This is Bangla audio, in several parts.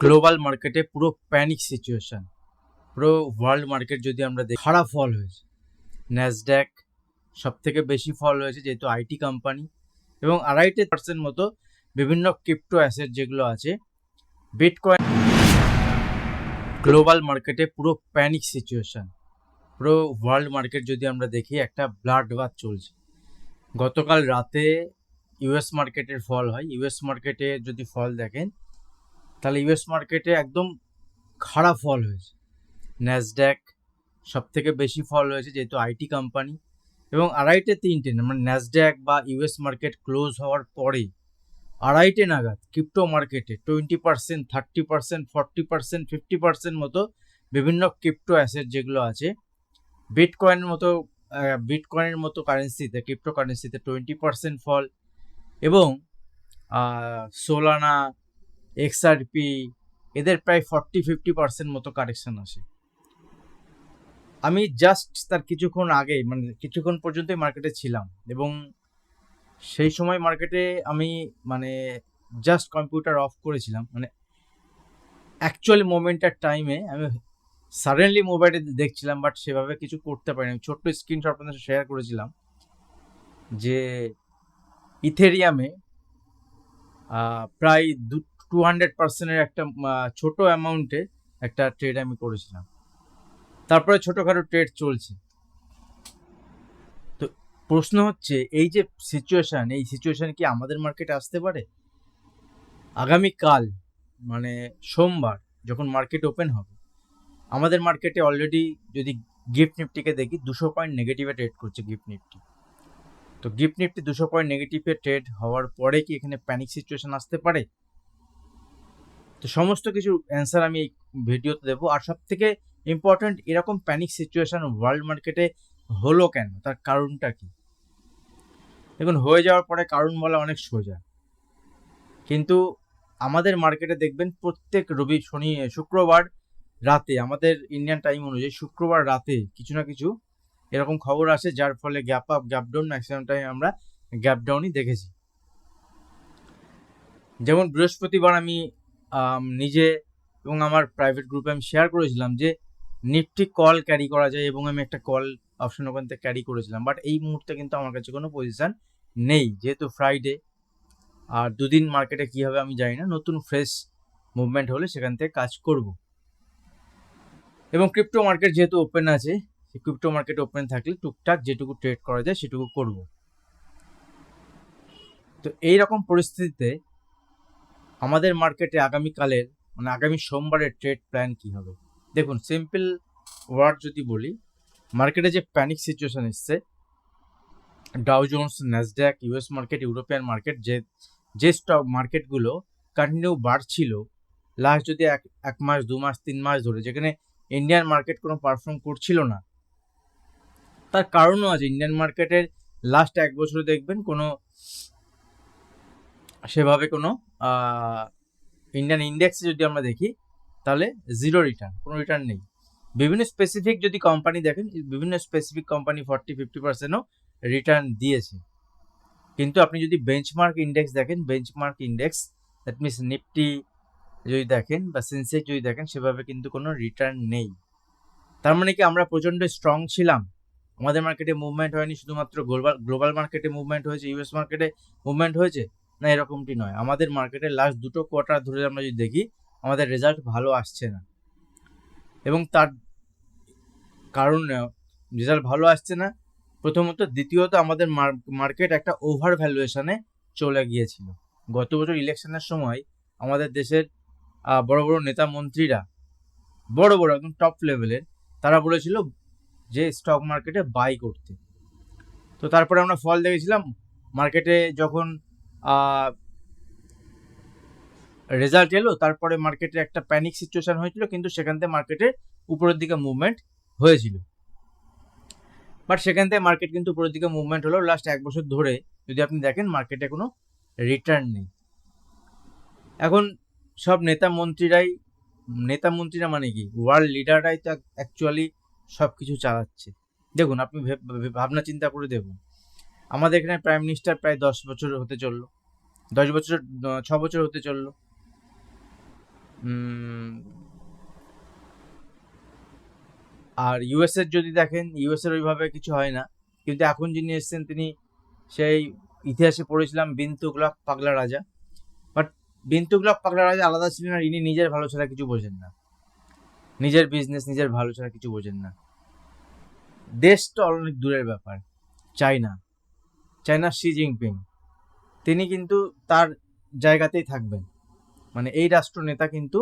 গ্লোবাল মার্কেটে পুরো প্যানিক সিচুয়েশন পুরো ওয়ার্ল্ড মার্কেট যদি আমরা দেখি, খারাপ ফল হয়েছে। ন্যাসড্যাক সব থেকে বেশি ফল হয়েছে যেহেতু আইটি কোম্পানি এবং আড়াইটে পার্সেন্ট মতো বিভিন্ন ক্রিপ্টো অ্যাসেট যেগুলো আছে বিটকয়েন গ্লোবাল মার্কেটে পুরো প্যানিক সিচুয়েশন পুরো ওয়ার্ল্ড মার্কেট যদি আমরা দেখি, একটা ব্লাড বাথ চলছে। গতকাল রাতে ইউএস মার্কেটের ফল হয়। ইউএস মার্কেটে যদি ফল দেখেন তাহলে ইউএস মার্কেটে একদম খারাপ ফল হয়েছে। ন্যাসড্যাক সব থেকে বেশি ফল হয়েছে যেহেতু আইটি কোম্পানি এবং আড়াইটে তিনটে মানে ন্যাসড্যাক বা ইউএস মার্কেট ক্লোজ হওয়ার পরে আড়াইটে নাগাদ ক্রিপ্টো মার্কেটে twenty percent thirty percent forty percent fifty percent মতো বিভিন্ন ক্রিপ্টো অ্যাসেট যেগুলো আছে বিটকয়েনের মতো বিটকয়েনের মতো কারেন্সিতে ক্রিপ্টো কারেন্সিতে টোয়েন্টি পার্সেন্ট ফল এবং সোলানা এক্সআরপি এদের প্রায় ফর্টি ফিফটি পার্সেন্ট মতো কারেকশন আসে। আমি জাস্ট তার কিছুক্ষণ আগে মানে কিছুক্ষণ পর্যন্তই মার্কেটে ছিলাম এবং সেই সময় মার্কেটে আমি মানে জাস্ট কম্পিউটার অফ করেছিলাম। মানে অ্যাকচুয়ালি মোমেন্টের টাইমে আমি সাডেনলি মোবাইলে দেখছিলাম বাট সেভাবে কিছু করতে পারিনি। আমি ছোট্ট স্ক্রিনশট আপনাদের শেয়ার করেছিলাম যে ইথেরিয়ামে প্রায় দু টু হান্ড্রেড পার্সেন্টের একটা ছোট অ্যামাউন্টে একটা ট্রেড আমি করেছিলাম। তারপরে ছোটোখাটো ট্রেড চলছে। তো প্রশ্ন হচ্ছে, এই যে সিচুয়েশান এই সিচুয়েশান কি আমাদের মার্কেটে আসতে পারে? আগামীকাল মানে সোমবার, যখন মার্কেট ওপেন হবে, আমাদের মার্কেটে অলরেডি যদি গিফট নিফটিকে দেখি, দুশো পয়েন্ট নেগেটিভে ট্রেড করছে গিফট নিফটি তো গিফট নিফটি দুশো পয়েন্ট নেগেটিভে ট্রেড হওয়ার পরে কি এখানে প্যানিক সিচুয়েশন আসতে পারে? তো সমস্ত কিছু অ্যান্সার আমি এই ভিডিওতে দেবো। আর সব থেকে ইম্পর্ট্যান্ট এরকম প্যানিক সিচুয়েশন ওয়ার্ল্ড মার্কেটে হলো কেন? তার কারণটা কি? দেখুন হয়ে যাওয়ার পরে কারণ বলা অনেক সোজা। কিন্তু আমাদের মার্কেটে দেখবেন প্রত্যেক রবি শনি শুক্রবার রাতে আমাদের ইন্ডিয়ান টাইম অনুযায়ী শুক্রবার রাতে কিছু না কিছু এরকম খবর আসে যার ফলে gap up gap down maximum time আমরা গ্যাপ ডাউনই দেখেছি। যেমন বৃহস্পতিবার আমি আম, নিজে এবং আমার প্রাইভেট গ্রুপে আমি শেয়ার করেছিলাম যে নিফটি কল ক্যারি করা যায় এবং আমি একটা কল অপশন ওখান থেকে ক্যারি করেছিলাম। বাট এই মুহূর্তে কিন্তু আমার কাছে কোনো পজিশান নেই। যেহেতু ফ্রাইডে আর দুদিন মার্কেটে কী হবে আমি জানি না। নতুন ফ্রেশ মুভমেন্ট হলে সেখান থেকে কাজ করব। এবং ক্রিপ্টো মার্কেট যেহেতু ওপেন আছে ক্রিপ্টো মার্কেট ওপেন থাকলে টুকটাক যেটুকু ট্রেড করা যায় সেটুকু করব। তো এই রকম পরিস্থিতিতে আমাদের মার্কেটে আগামীকালের মানে আগামী সোমবারের ট্রেড প্ল্যান কি হবে? দেখুন সিম্পল ওয়ার্ড যদি বলি মার্কেটে যে প্যানিক সিচুয়েশন এসছে Dow Jones Nasdaq US market European market যে যে স্টক মার্কেটগুলো কন্টিনিউ বাড়ছিল লাস্ট যদি এক এক মাস, দু মাস, তিন মাস ধরে, যেখানে ইন্ডিয়ান মার্কেট কোনো পারফর্ম করছিল না, তার কারণও আছে। ইন্ডিয়ান মার্কেটের লাস্ট এক বছরে দেখবেন কোনো সেভাবে কোনো ইন্ডিয়ান ইন্ডেক্সে যদি আমরা দেখি, তাহলে জিরো রিটার্ন কোনো রিটার্ন নেই। বিভিন্ন স্পেসিফিক যদি কোম্পানি দেখেন, বিভিন্ন স্পেসিফিক কোম্পানি ফর্টি ফিফটি পার্সেন্টও রিটার্ন দিয়েছে। কিন্তু আপনি যদি বেঞ্চমার্ক ইন্ডেক্স দেখেন benchmark index that means Nifty যদি দেখেন বা সেন্সেক্স যদি দেখেন, সেভাবে কিন্তু কোনো রিটার্ন নেই। তার মানে কি আমরা প্রচণ্ড স্ট্রং ছিলাম? আমাদের মার্কেটে মুভমেন্ট হয়নি, শুধুমাত্র গ্লোবাল গ্লোবাল মার্কেটে মুভমেন্ট হয়েছে ইউএস মার্কেটে মুভমেন্ট হয়েছে? না এরকমটি নয়। আমাদের মার্কেটে লাস্ট দুটো কোয়ার্টার ধরে আমরা যদি দেখি, আমাদের রেজাল্ট ভালো আসছে না। এবং তার কারণ রেজাল্ট ভালো আসছে না। প্রথমত, দ্বিতীয়ত, আমাদের মার্কেট একটা ওভার ভ্যালুয়েশনে চলে গিয়েছিল। গত বছর ইলেকশনের সময় আমাদের দেশের বড় বড় নেতা মন্ত্রীরা, বড় বড় একদম টপ লেভেলের তারা বলেছিল যে স্টক মার্কেটে বাই করতে। তো তারপরে আমরা ফল দেখেছিলাম মার্কেটে যখন রেজাল্ট এলো, তারপরে মার্কেটে একটা প্যানিক সিচুয়েশন হয়েছিল, কিন্তু সেখান থেকে মার্কেটে উপরের দিকে মুভমেন্ট হয়েছিল। বাট সেখান থেকে মার্কেট কিন্তু উপরের দিকে মুভমেন্ট হলো লাস্ট এক বছর ধরে। যদি আপনি দেখেন মার্কেটে কোনো রিটার্ন নেই। এখন সব নেতা মন্ত্রীরাই, নেতা মন্ত্রীরা মানে কি? ওয়ার্ল্ড লিডাররাই তো অ্যাকচুয়ালি সব কিছু চালাচ্ছে। দেখুন, আপনি ভেব- ভেব- ভাবনা চিন্তা করে দেখুন। আমাদের এখানে প্রাইম মিনিস্টার প্রায় দশ বছর হতে চলল। দশ বছর, ছ বছর হতে চলল। আর ইউএসের যদি দেখেন ইউএসের ওইভাবে কিছু হয় না। কিন্তু এখন যিনি এসছেন, তিনি সেই ইতিহাসে পড়েছিলাম বিন তুগলক পাগলা রাজা। বাট বিন তুগলক পাগলা রাজা আলাদা ছিলেন আর ইনি নিজের ভালো ছাড়া কিছু বোঝেন না। নিজের বিজনেস নিজের ভালো ছাড়া কিছু বোঝেন না। দেশটা অনেক দূরের ব্যাপার, চায়না। China Xi Jinping. তিনি কিন্তু তার জায়গাতেই থাকবেন। মানে এই রাষ্ট্র নেতা কিন্তু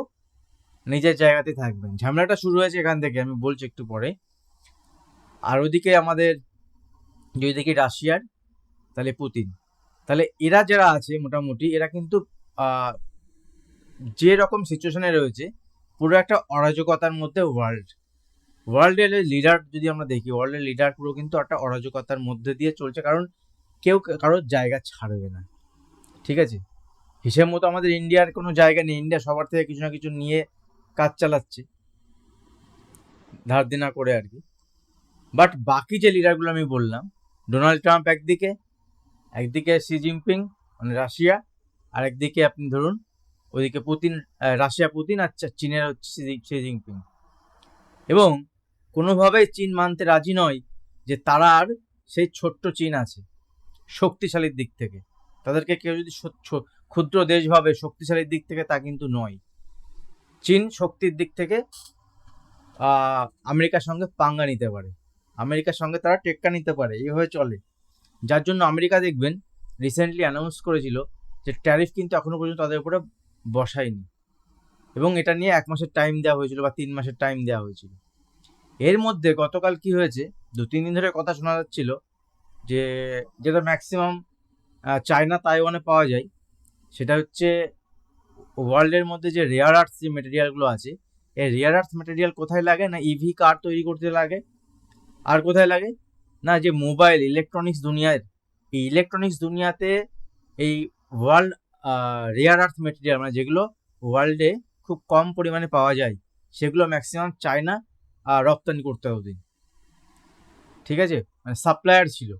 নিজের জায়গাতেই থাকবেন। ঝামেলাটা শুরু হয়েছে এখান থেকে, আমি বলছি একটু পরে। আর ওদিকে আমাদের যদি দেখি রাশিয়ার, তাহলে পুতিন। তাহলে এরা যারা আছে মোটামুটি, এরা কিন্তু যে রকম সিচুয়েশনে রয়েছে, পুরো একটা অরাজকতার মধ্যে ওয়ার্ল্ড ওয়ার্ল্ডের লিডার যদি আমরা দেখি ওয়ার্ল্ডের লিডার পুরো কিন্তু একটা অরাজকতার মধ্যে দিয়ে চলছে। কারণ কেউ কারোর জায়গা ছাড়বে না। ঠিক আছে? হিসেব মতো আমাদের ইন্ডিয়ার কোনো জায়গা নেই। ইন্ডিয়া সবার থেকে কিছু না কিছু নিয়ে কাজ চালাচ্ছে। ধার দেনা করে আর কি। বাট বাকি যে লিডারগুলো আমি বললাম, ডোনাল্ড ট্রাম্প একদিকে একদিকে শি জিনপিং মানে রাশিয়া, আর একদিকে আপনি ধরুন, ওইদিকে পুতিন রাশিয়া পুতিন আর চীনের হচ্ছে শি জিনপিং এবং কোনোভাবেই চীন মানতে রাজি নয় যে তারা আর সেই ছোট্ট চীন আছে। শক্তিশালীর দিক থেকে। তাদেরকে কেউ যদি ক্ষুদ্র দেশ ভাবে শক্তিশালীর দিক থেকে, তা কিন্তু নয়। চীন শক্তির দিক থেকে আমেরিকার সঙ্গে পাঙ্গা নিতে পারে। আমেরিকার সঙ্গে তারা টেক্কা নিতে পারে এইভাবে চলে। যার জন্য আমেরিকা, দেখবেন রিসেন্টলি অ্যানাউন্স করেছিল যে ট্যারিফ কিন্তু এখনও পর্যন্ত তাদের উপরে বসায়নি। এবং এটা নিয়ে এক মাসের টাইম দেওয়া হয়েছিল বা তিন মাসের টাইম দেওয়া হয়েছিল। এর মধ্যে গতকাল কি হয়েছে? দু তিন দিন ধরে কথা শোনা যাচ্ছিল যে যেটা ম্যাক্সিমাম চায়না তাইওয়ানে পাওয়া যায়, সেটা হচ্ছে ওয়ার্ল্ডের মধ্যে যে রেয়ার আর্থ যে মেটেরিয়ালগুলো আছে, এই রেয়ার আর্থ মেটেরিয়াল কোথায় লাগে? না ইভি কার তৈরি করতে লাগে? আর কোথায় লাগে? না যে মোবাইল ইলেকট্রনিক্স দুনিয়ার এই ইলেকট্রনিক্স দুনিয়াতে এই ওয়ার্ল্ড রেয়ার আর্থ মেটেরিয়াল মানে যেগুলো ওয়ার্ল্ডে খুব কম পরিমাণে পাওয়া যায়, সেগুলো ম্যাক্সিমাম চায়না রপ্তানি করতে হতো ঠিক আছে? মানে সাপ্লায়ার ছিল।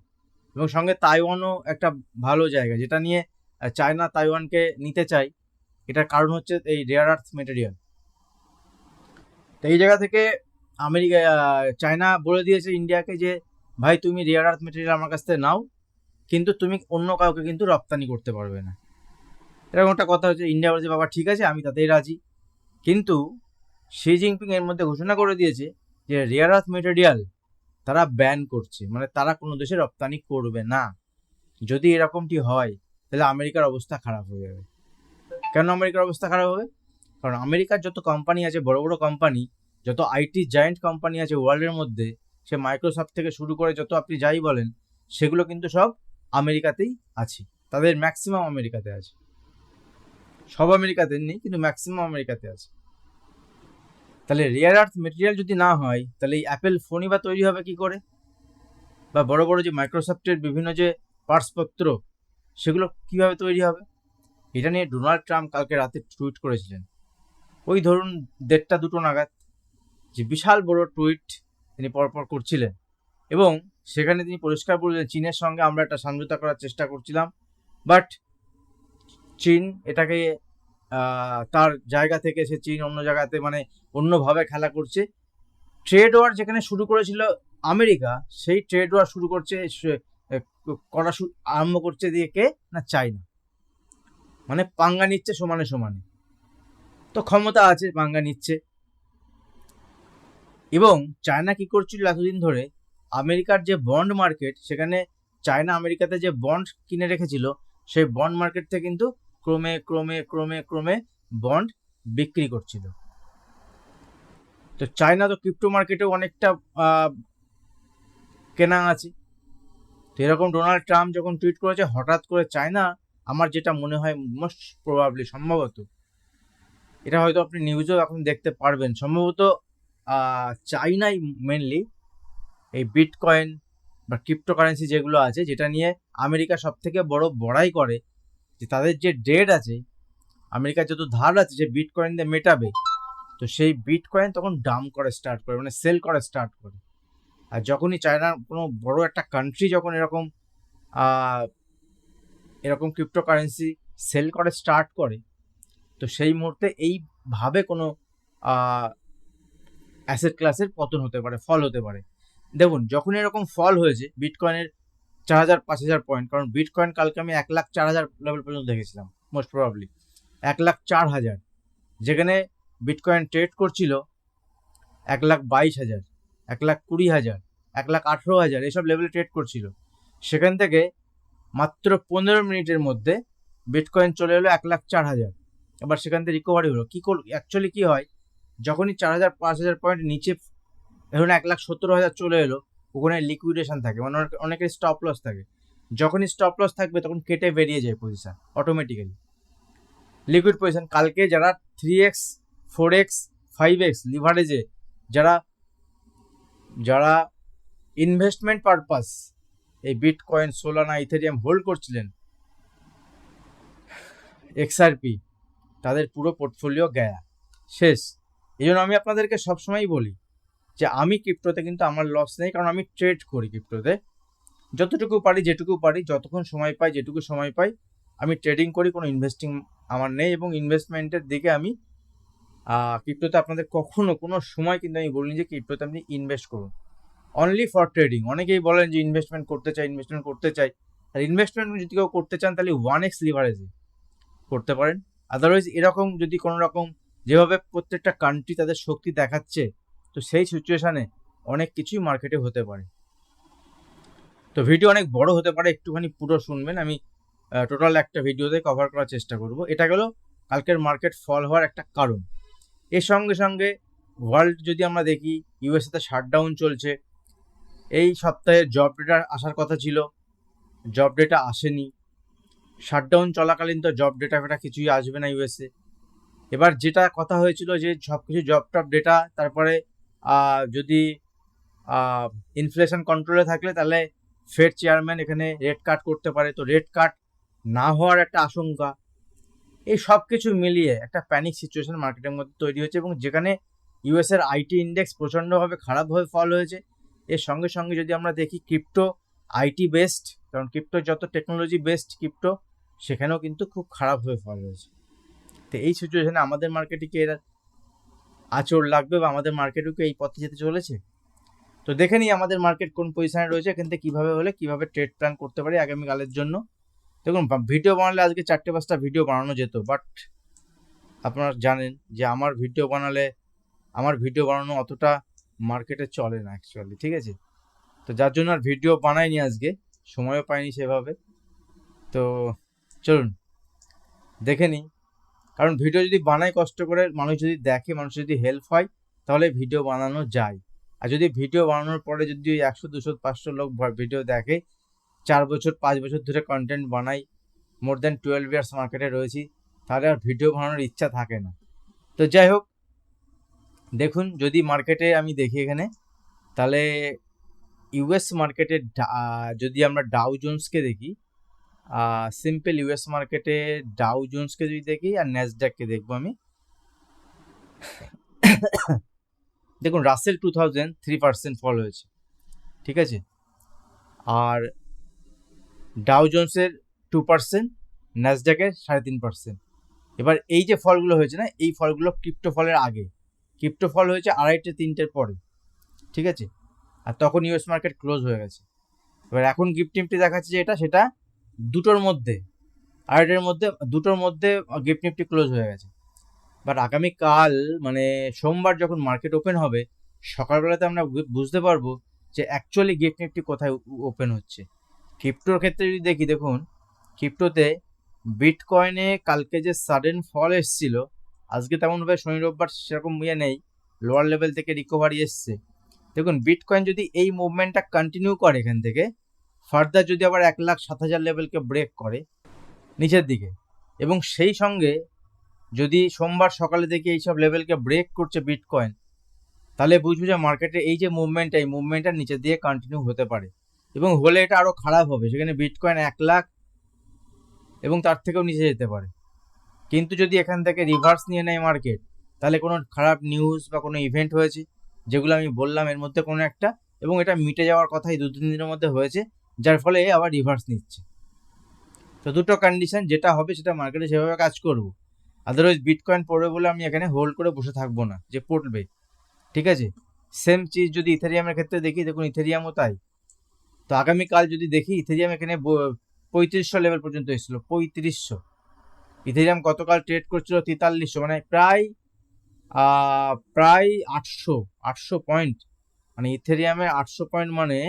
এবং সঙ্গে তাইওয়ানও একটা ভালো জায়গা, যেটা নিয়ে চায়না তাইওয়ানকে নিতে চায় এটার কারণ হচ্ছে এই রেয়ার আর্থ মেটেরিয়াল তো এই জায়গা থেকে আমেরিকা চায়না বলে দিয়েছে ইন্ডিয়াকে যে, ভাই, তুমি রেয়ার আর্থ মেটেরিয়াল আমার কাছ থেকে নাও, কিন্তু তুমি অন্য কাউকে কিন্তু রপ্তানি করতে পারবে না। এরকম একটা কথা হচ্ছে, ইন্ডিয়া বলছে, বাবা, ঠিক আছে, আমি তাতেই রাজি। কিন্তু শি জিনপিং এর মধ্যে ঘোষণা করে দিয়েছে যে রেয়ার আর্থ মেটেরিয়াল তারা ব্যান করছে। মানে তারা কোনো দেশে রপ্তানি করবে না। যদি এরকমটি হয়, তাহলে আমেরিকার অবস্থা খারাপ হয়ে যাবে। কেন আমেরিকার অবস্থা খারাপ হবে? কারণ আমেরিকার যত কোম্পানি আছে, বড় বড় কোম্পানি যত আইটি জায়েন্ট কোম্পানি আছে ওয়ার্ল্ডের মধ্যে, সে মাইক্রোসফট থেকে শুরু করে যত আপনি যাই বলেন, সেগুলো কিন্তু সব আমেরিকাতেই আছে। তাদের ম্যাক্সিমাম আমেরিকাতে আছে। সব আমেরিকাতে নেই, কিন্তু ম্যাক্সিমাম আমেরিকাতে আছে। তাহলে রেয়ার আর্থ মেটেরিয়াল যদি না হয়, তাহলে এই অ্যাপেল ফোনই বা তৈরি হবে কি করে? বা বড় বড় যে মাইক্রোসফটের বিভিন্ন যে পার্টসপত্র সেগুলো কীভাবে তৈরি হবে? এটা নিয়ে ডোনাল্ড ট্রাম্প কালকে রাতে টুইট করেছিলেন। ওই ধরুন দেড়টা দুটো নাগাদ, যে বিশাল বড় টুইট তিনি পরপর করছিলেন। এবং সেখানে তিনি পরিষ্কার বললেন, চীনের সঙ্গে আমরা একটা সমঝোতা করার চেষ্টা করছিলাম, বাট চীন এটাকে তার জায়গা থেকে সে চীন অন্য জায়গাতে মানে অন্যভাবে খেলা করছে। ট্রেড ওয়ার যেখানে শুরু করেছিল আমেরিকা, সেই ট্রেড ওয়ার শুরু করছে করা আরম্ভ করছে দিয়ে কে? না চাইনা মানে পাঙ্গা নিচ্ছে সমানে সমানে। তো ক্ষমতা আছে, পাঙ্গা নিচ্ছে। এবং চায়না কি করছিল এতদিন ধরে? আমেরিকার যে বন্ড মার্কেট সেখানে চায়না আমেরিকাতে যে বন্ড কিনে রেখেছিল, সেই বন্ড মার্কেট থেকে কিন্তু ক্রমে ক্রমে ক্রমে ক্রমে বন্ড বিক্রি করছিল। তো চায়না তো ক্রিপ্টো মার্কেটেও অনেকটা কেনা আছে। তো এরকম ডোনাল্ড ট্রাম্প যখন টুইট করেছে, হঠাৎ করে চায়না আমার যেটা মনে হয় মোস্ট প্রবাবলি সম্ভবত, এটা হয়তো আপনি নিউজেও এখন দেখতে পারবেন। সম্ভবত চাইনাই মেনলি এই বিটকয়েন বা ক্রিপ্টোকারেন্সি যেগুলো আছে, যেটা নিয়ে আমেরিকা সব থেকে বড় বড়াই করে যে তাদের যে ডেট আছে, আমেরিকার যত ধার আছে, যে বিটকয়েন দিয়ে মেটাবে, তো সেই বিট কয়েন তখন ডাম করে স্টার্ট করে মানে সেল করা স্টার্ট করে। আর যখনই চায়নার কোনো বড় একটা কান্ট্রি যখন এরকম এরকম ক্রিপ্টোকারেন্সি সেল করে স্টার্ট করে, তো সেই মুহূর্তে এইভাবে কোনো অ্যাসেট ক্লাসের পতন হতে পারে ফল হতে পারে। দেখুন যখন এরকম ফল হয়েছে বিটকয়েনের চার হাজার, পাঁচ হাজার পয়েন্ট কারণ বিটকয়েন কালকে আমি এক লাখ চার হাজার লেভেল পর্যন্ত দেখেছিলাম মোস্ট প্রবাবলি এক লাখ চার হাজার। যেখানে বিটকয়েন ট্রেড করছিল এক লাখ বাইশ হাজার, এক লাখ কুড়ি হাজার, এক লাখ আঠেরো হাজার এসব লেভেলে ট্রেড করছিল। সেখান থেকে মাত্র পনেরো মিনিটের মধ্যে বিটকয়েন চলে এলো এক লাখ চার হাজার। এবার সেখান থেকে রিকভারি হলো। কী কর অ্যাকচুয়ালি কী হয়, যখনই চার হাজার, পাঁচ হাজার পয়েন্ট নিচে, ধরুন এক লাখ সত্তর হাজার চলে এলো ওখানে লিকুইডেশন থাকে মানে অনেক- অনেকের স্টপ লস থাকে। যখনই স্টপ লস থাকবে, তখন কেটে বেরিয়ে যায় পজিশন অটোমেটিক্যালি লিকুইড পজিশন কালকে যারা three X four X five X লিভারেজে যারা যারা ইনভেস্টমেন্ট পারপাস এই বিটকয়েন সোলানা ইথেরিয়াম হোল্ড করছিলেন এক্সআরপি তাদের পুরো পোর্টফোলিও গায়া। শেষ। এই জন্য আমি আপনাদেরকে সবসময়ই বলি যে আমি ক্রিপ্টোতে কিন্তু আমার লস নেই, কারণ আমি ট্রেড করি ক্রিপ্টোতে যতটুকু পারি, যেটুকু পারি, যতক্ষণ সময় পাই, যেটুকু সময় পাই, আমি ট্রেডিং করি, কোনো ইনভেস্টিং আমার নেই এবং ইনভেস্টমেন্টের দিকে আমি ক্রিপ্টোতে আপনাদের কখনো কোনো সময় কিন্তু আমি বলিনি যে ক্রিপ্টোতে আপনি ইনভেস্ট করুন। অনলি ফর ট্রেডিং অনেকেই বলেন যে ইনভেস্টমেন্ট করতে চাই ইনভেস্টমেন্ট করতে চাই। আর ইনভেস্টমেন্ট যদি কেউ করতে চান, তাহলে ওয়ান এক্স লিভারেজে করতে পারেন। আদারওয়াইজ এরকম যদি কোনো রকম, যেভাবে প্রত্যেকটা কান্ট্রি তাদের শক্তি দেখাচ্ছে তো সেই সিচুয়েশানে অনেক কিছুই মার্কেটে হতে পারে। তো ভিডিও অনেক বড় হতে পারে, একটুখানি পুরো শুনবেন। আমি টোটাল একটা ভিডিওতে কভার করার চেষ্টা করব। এটা গেল কালকের মার্কেট ফল হওয়ার একটা কারণ। এর সঙ্গে সঙ্গে ওয়ার্ল্ড যদি আমরা দেখি ইউএসএতে শাটডাউন চলছে। এই সপ্তাহে জব ডেটা আসার কথা ছিল। জব ডেটা আসেনি। শাটডাউন চলাকালীন তো জব ডেটা ফেটা কিছুই আসবে না ইউএসএ এবার যেটা কথা হয়েছিল যে সব কিছু জব টপ ডেটা তারপরে যদি ইনফ্লেশন কন্ট্রোলে থাকলে তাহলে ফেড চেয়ারম্যান এখানে রেড কাট করতে পারে। তো রেড কাট না হওয়ার একটা আশঙ্কা। এই সব কিছু মিলিয়ে একটা প্যানিক সিচুয়েশন মার্কেটের মধ্যে তৈরি হয়েছে এবং যেখানে ইউএস এর আইটি ইন্ডেক্স প্রচণ্ডভাবে খারাপভাবে ফল হয়েছে। এর সঙ্গে সঙ্গে যদি আমরা দেখি ক্রিপ্টো আইটি বেসড কারণ ক্রিপ্টো যত টেকনোলজি বেসড ক্রিপ্টো সেখানেও কিন্তু খুব খারাপভাবে ফল হয়েছে। তো এই সিচুয়েশনে আমাদের মার্কেটে কি এরা আচর লাগবে বা আমাদের মার্কেটও কি এই পথে যেতে চলেছে। তো দেখে নিই আমাদের মার্কেট কোন পজিশনে রয়েছে, এখান থেকে কীভাবে হলে, কীভাবে ট্রেড প্ল্যান করতে পারি আগামীকালের জন্য। দেখুন ভিডিও বানালে আজকে চারটে পাঁচটা ভিডিও বানানো যেত বাট আপনারা জানেন যে আমার ভিডিও বানালে, আমার ভিডিও বানানো অতটা মার্কেটে চলে না অ্যাকচুয়ালি ঠিক আছে? তো যার জন্য আর ভিডিও বানাইনি আজকে, সময়ও পাইনি সেভাবে। তো চলুন, দেখে নিই। কারণ ভিডিও যদি বানাই কষ্ট করে, মানুষ যদি দেখে, মানুষ যদি হেল্প হয়, তাহলে ভিডিও বানানো যায়। আর যদি ভিডিও বানানোর পরে যদি ওই একশো, দুশো, পাঁচশো লোক ভিডিও দেখে, চার বছর, পাঁচ বছর ধরে কন্টেন্ট বানাই মোর দ্যান টুয়েলভ ইয়ার্স মার্কেটে রয়েছি, তাহলে আর ভিডিও বানানোর ইচ্ছা থাকে না। তো যাই হোক, দেখুন, যদি মার্কেটে আমি দেখি এখানে, তাহলে ইউএস মার্কেটে যদি আমরা ডাউ জোন্সকে দেখি সিম্পল ইউএস মার্কেটে ডাউ জোন্সকে যদি দেখি আর ন্যাসডাককে দেখব আমি। দেখুন Russell two thousand three percent fall হয়েছে, ঠিক আছে? আর ডাউ জোন্সের টু পার্সেন্ট ন্যাসডাকের সাড়ে তিন পার্সেন্ট এবার এই যে ফলগুলো হয়েছে না, এই ফলগুলো ক্রিপ্টো ফলের আগে। ক্রিপ্টো ফল হয়েছে আড়াইটে তিনটের পরে, ঠিক আছে? আর তখন ইউএস মার্কেট ক্লোজ হয়ে গেছে। এবার এখন গিফট নিফটি দেখাচ্ছে যে এটা, সেটা দুটোর মধ্যে, আড়াইটের মধ্যে, দুটোর মধ্যে গিফট নিফটি ক্লোজ হয়ে গেছে। বাট আগামীকাল মানে সোমবার যখন মার্কেট ওপেন হবে, সকালবেলাতে আমরা বুঝতে পারব যে অ্যাকচুয়ালি গিফট নিফটি কোথায় ওপেন হচ্ছে। ক্রিপ্টোর ক্ষেত্রে যদি দেখি, দেখুন ক্রিপ্টোতে বিটকয়েনে কালকে যে সাডেন ফল এসছিল, আজকে তেমনভাবে শনি, রোববার সেরকম ইয়ে নেই লোয়ার লেভেল থেকে রিকভারি এসছে। দেখুন বিটকয়েন যদি এই মুভমেন্টটা কন্টিনিউ করে এখান থেকে ফার্দার যদি আবার এক লাখ সাত হাজার লেভেলকে ব্রেক করে নিচের দিকে, এবং সেই সঙ্গে যদি সোমবার সকালে দেখি এইসব লেভেলকে ব্রেক করছে বিটকয়েন তাহলে বুঝব যে মার্কেটে এই যে মুভমেন্টটা এই মুভমেন্টটা নিচের দিকে কন্টিনিউ হতে পারে। এবং হলে এটা আরও খারাপ হবে, সেখানে বিটকয়েন এক লাখ এবং তার থেকেও নিচে যেতে পারে। কিন্তু যদি এখান থেকে রিভার্স নিয়ে নেয় মার্কেট তাহলে কোনো খারাপ নিউজ বা কোনো ইভেন্ট হয়েছে, যেগুলো আমি বললাম এর মধ্যে কোনো একটা, এবং এটা মিটে যাওয়ার কথাই দু তিন দিনের মধ্যে হয়েছে যার ফলে আবার রিভার্স নিচ্ছে। তো দুটো কন্ডিশন যেটা হবে সেটা মার্কেটে সেভাবে কাজ করব। আদারওয়াইজ বিটকয়েন পড়বে বলে আমি এখানে হোল্ড করে বসে থাকব না, যে পড়বে। ঠিক আছে? সেম চিজ যদি ইথেরিয়ামের ক্ষেত্রে দেখি, দেখুন ইথেরিয়ামও তাই। তো আগামীকাল যদি দেখি ইথেরিয়াম এখানে পঁয়ত্রিশশো লেভেল পর্যন্ত এসেছিল, পঁয়ত্রিশশো। ইথেরিয়াম গতকাল ট্রেড করছিল তেতাল্লিশশো মানে প্রায় প্রায় আটশো আটশো পয়েন্ট মানে ইথেরিয়ামের আটশো পয়েন্ট মানে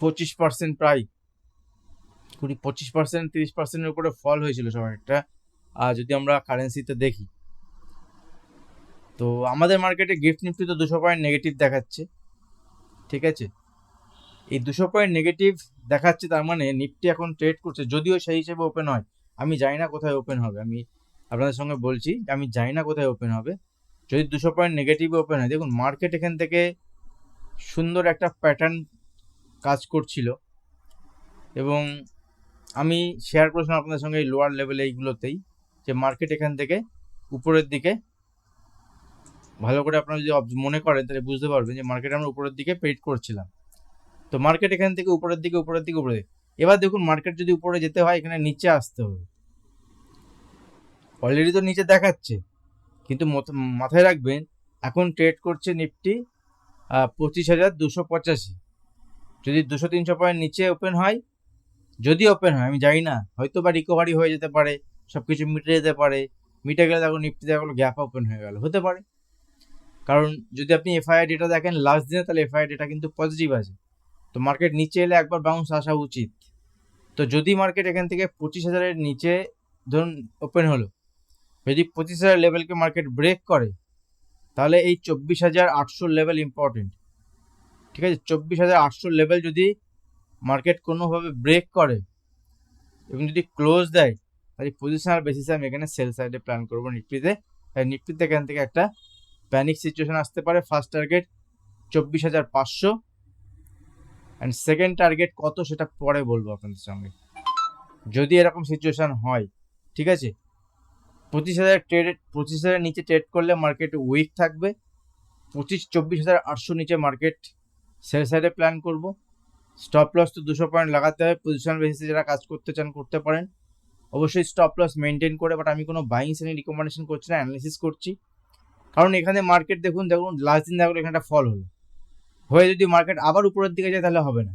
পঁচিশ পার্সেন্ট প্রায়, কুড়ি, পঁচিশ পার্সেন্ট তিরিশ পার্সেন্টের উপরে ফল হয়েছিল সবার একটা। আর যদি আমরা কারেন্সিতে দেখি, তো আমাদের মার্কেটে গিফট নিফটি তো দুশো পয়েন্ট নেগেটিভ দেখাচ্ছে, ঠিক আছে? এই দুশো পয়েন্ট নেগেটিভ দেখাচ্ছে তার মানে নিফটি এখন ট্রেড করছে, যদিও সেই হিসেবে ওপেন হয়। আমি জানি না কোথায় ওপেন হবে, আমি আপনাদের সঙ্গে বলছি আমি জানি না কোথায় ওপেন হবে। যদি দুশো পয়েন্ট নেগেটিভ ওপেন হয়, দেখুন মার্কেট এখান থেকে সুন্দর একটা প্যাটার্ন কাজ করছিল। এবং আমি শেয়ার করেছিলাম আপনাদের সঙ্গে এই লোয়ার লেভেলে এইগুলোতেই যে মার্কেট এখান থেকে উপরের দিকে ভালো করে আপনারা যদি মনে করেন তাহলে বুঝতে পারবেন যে মার্কেট আমরা উপরের দিকে পেড করছিলাম। তো মার্কেট এখান থেকে উপরের দিকে উপরের দিকে উপরে এবার দেখুন মার্কেট যদি উপরে যেতে হয় এখানে নিচে আসতে হবে। অলরেডি তো নিচে দেখাচ্ছে। কিন্তু মাথায় রাখবেন, এখন ট্রেড করছে নিফটি পঁচিশ হাজার দুশো পঁচাশি। যদি দুশো তিনশো পয়েন্ট নিচে ওপেন হয়, যদি ওপেন হয়, আমি জানি না, হয়তো বা রিকভারি হয়ে যেতে পারে সব কিছু মিটে যেতে পারে, মিটে গেলে দেখো নিফটি দেখো গ্যাপ ওপেন হয়ে গেল, হতে পারে। কারণ যদি আপনি এফআইআর ডেটা দেখেন লাস্ট দিনে তাহলে এফআইআর ডেটা কিন্তু পজিটিভ আছে। তো মার্কেট নিচে এলে একবার বাউন্স আসা উচিত। তো যদি মার্কেট এখান থেকে পঁচিশ হাজারের নিচে ধরুন ওপেন হলো, যদি পঁচিশ হাজার লেভেলকে মার্কেট ব্রেক করে, তাহলে এই চব্বিশ হাজার আটশো লেভেল ইম্পর্টেন্ট ঠিক আছে? চব্বিশ হাজার আটশো লেভেল যদি মার্কেট কোনোভাবে ব্রেক করে এবং যদি ক্লোজ দেয়, তাহলে পজিশনাল বেসিসে আমি এখানে সেল সাইডে প্ল্যান করব নিফটিতে তাই নিফটিতে এখান থেকে একটা প্যানিক সিচুয়েশন আসতে পারে। ফার্স্ট টার্গেট চব্বিশ হাজার পাঁচশো। অ্যান্ড সেকেন্ড টার্গেট কত সেটা পরে বলব আপনাদের সঙ্গে। যদি এরকম সিচুয়েশান হয়, ঠিক আছে? পঁচিশ হাজার ট্রেড পঁচিশ হাজার নিচে ট্রেড করলে মার্কেট উইক থাকবে। পঁচিশ, চব্বিশ হাজার আটশো নিচে মার্কেট সেল সাইডে প্ল্যান করব। স্টপ লস তো দুশো পয়েন্ট লাগাতে হয়। পজিশন বেসিসে যারা কাজ করতে চান, করতে পারেন। অবশ্যই স্টপ লস মেনটেন করে বাট আমি কোনো বাইং শ্রেণি রিকমেন্ডেশন করছি না অ্যানালিসিস করছি। কারণ এখানে মার্কেট দেখুন দেখুন লাস্ট দিন দেখুন এখানে ফল হলো। হয়ে যদি মার্কেট আবার উপরের দিকে যায়, তাহলে হবে না।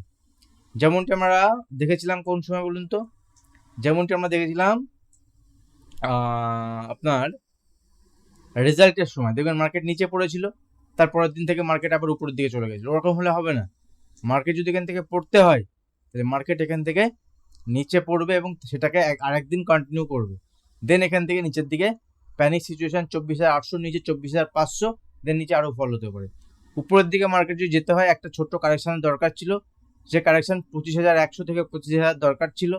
যেমনটি আমরা দেখেছিলাম কোন সময় বলুন তো? যেমনটি আমরা দেখেছিলাম আপনার রেজাল্টের সময়। দেখবেন মার্কেট নিচে পড়েছিল। তারপরের দিন থেকে মার্কেট আবার উপরের দিকে চলে গেছিল। ওরকম হলে হবে না। মার্কেট যদি এখান থেকে পড়তে হয়, তাহলে মার্কেট এখান থেকে নিচে পড়বে এবং সেটাকে এক- আরেকদিন কন্টিনিউ করবে। দেন এখান থেকে নিচের দিকে প্যানিক সিচুয়েশন চব্বিশ হাজার আটশো, নিচে চব্বিশ হাজার পাঁচশো দেন নিচে আরও ফল হতে পারে। উপরের দিকে মার্কেট যদি যেতে হয়, একটা ছোট্ট কারেকশানের দরকার ছিল। যে কারেকশান পঁচিশ হাজার একশো থেকে পঁচিশ হাজার দরকার ছিল।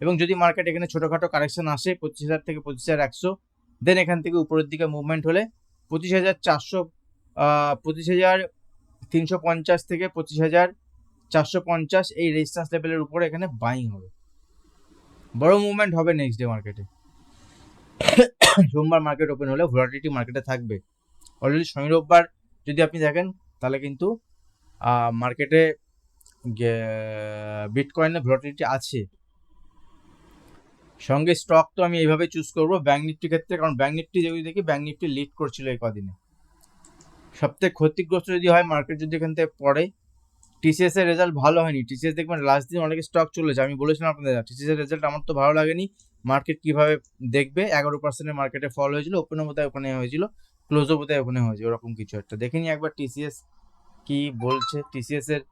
এবং যদি মার্কেট এখানে ছোটোখাটো কারেকশান আসে, পঁচিশ হাজার থেকে পঁচিশ হাজার একশো দেন এখান থেকে উপরের দিকে মুভমেন্ট হলে পঁচিশ হাজার চারশো পঁচিশ হাজার তিনশো পঞ্চাশ থেকে পঁচিশ হাজার চারশো পঞ্চাশ এই রেজিস্ট্যান্স লেভেলের উপরে এখানে বাইং হবে। বড় মুভমেন্ট হবে নেক্সট ডে মার্কেটে সোমবার মার্কেট ওপেন হলে ভোলাটিলিটি মার্কেটে থাকবে। অলরেডি শনি রোববার যদি আপনি দেখেন, তাহলে কিন্তু মার্কেটে বিটকয়েনের ভোলাটিলিটি আছে। সঙ্গে স্টক তো আমি এইভাবে চুজ করব ব্যাঙ্ক নিফটির ক্ষেত্রে, কারণ ব্যাঙ্ক নিফটি যদি দেখি ব্যাঙ্ক নিফটি লিড করছিল এই কদিনে। সবথেকে ক্ষতিগ্রস্ত যদি হয় মার্কেট যদি এখান থেকে পড়ে টিসিএস এর রেজাল্ট ভালো হয়নি। টিসিএস দেখবেন লাস্ট দিন অনেক স্টক চলেছে। আমি বলেছিলাম আপনাদের টিসিএস এর রেজাল্ট আমার তো ভালো লাগেনি। মার্কেট কীভাবে দেখবে? এগারো পার্সেন্টের মার্কেটে ফল হয়েছিল ওপেনও বোধহয় ওখানে হয়েছিল ক্লোজও বোধহয় ওখানে হয়েছে ওরকম কিছু একটা। দেখে নি একবার টিসিএস কি বলছে। টিসিএস এর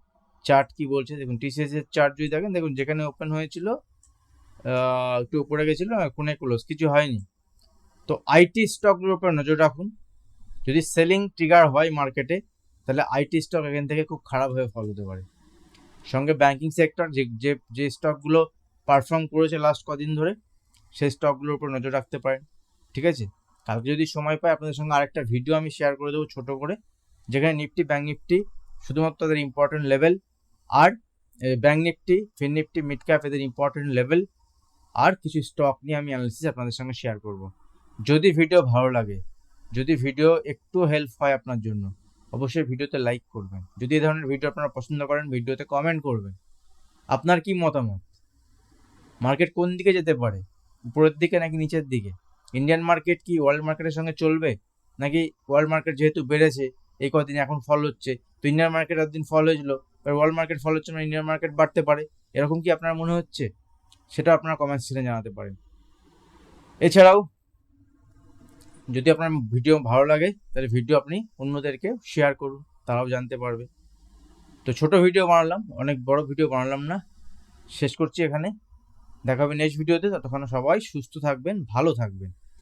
চার্ট কি বলছে? দেখুন টিসিএস এর চার্ট যদি দেখেন, দেখুন যেখানে ওপেন হয়েছিল একটু উপরে গেছিল এখানে ক্লোজ কিছু হয়নি। তো আইটি স্টকগুলোর উপর নজর রাখুন। যদি সেলিং ট্রিগার হয় মার্কেটে তাহলে আইটি স্টক এখান থেকে খুব খারাপভাবে ফল হতে পারে। সঙ্গে ব্যাংকিং সেক্টর যে যে যে স্টকগুলো পারফর্ম করেছে লাস্ট কদিন ধরে, সেই স্টকগুলোর উপর নজর রাখতে পারেন। ঠিক আছে? কালকে যদি সময় পাই, আপনাদের সঙ্গে আরেকটা ভিডিও আমি শেয়ার করে দেবো ছোট করে, যেখানে নিফটি ব্যাঙ্ক নিফটি শুধুমাত্র তাদের ইম্পর্টেন্ট লেভেল আর bank Nifty fin Nifty mid cap এদের ইম্পর্টেন্ট লেভেল আর কিছু স্টক নিয়ে আমি অ্যানালিসিস আপনাদের সঙ্গে শেয়ার করব। যদি ভিডিও ভালো লাগে যদি ভিডিও একটু হেল্প হয় আপনার জন্য, অবশ্যই ভিডিওতে লাইক করবেন। যদি এই ধরনের ভিডিও আপনারা পছন্দ করেন ভিডিওতে কমেন্ট করবেন। আপনার কি মতামত? মার্কেট কোন দিকে যেতে পারে? উপরের দিকে নাকি নিচের দিকে? ইন্ডিয়ান মার্কেট কি ওয়ার্ল্ড মার্কেটের সঙ্গে চলবে? নাকি ওয়ার্ল্ড মার্কেট যেহেতু বেড়েছে, এই কদিন এখন ফল হচ্ছে, তো ইন্ডিয়ান মার্কেট একদিন ফল হয়েছিল, এবার ওয়ার্ল্ড মার্কেট ফল হচ্ছে না ইন্ডিয়ান মার্কেট বাড়তে পারে, এরকম কি আপনার মনে হচ্ছে? সেটা আপনারা কমেন্ট জানাতে পারেন। এছাড়াও যদি আপনার ভিডিও ভালো লাগে, তাহলে ভিডিও আপনি অন্যদেরকে শেয়ার করুন, তারাও জানতে পারবে। তো ছোট ভিডিও বানালাম, অনেক বড় ভিডিও বানালাম না। শেষ করছি এখানে। দেখা হবে নেক্সট ভিডিওতে ততক্ষণ সবাই সুস্থ থাকবেন, ভালো থাকবেন।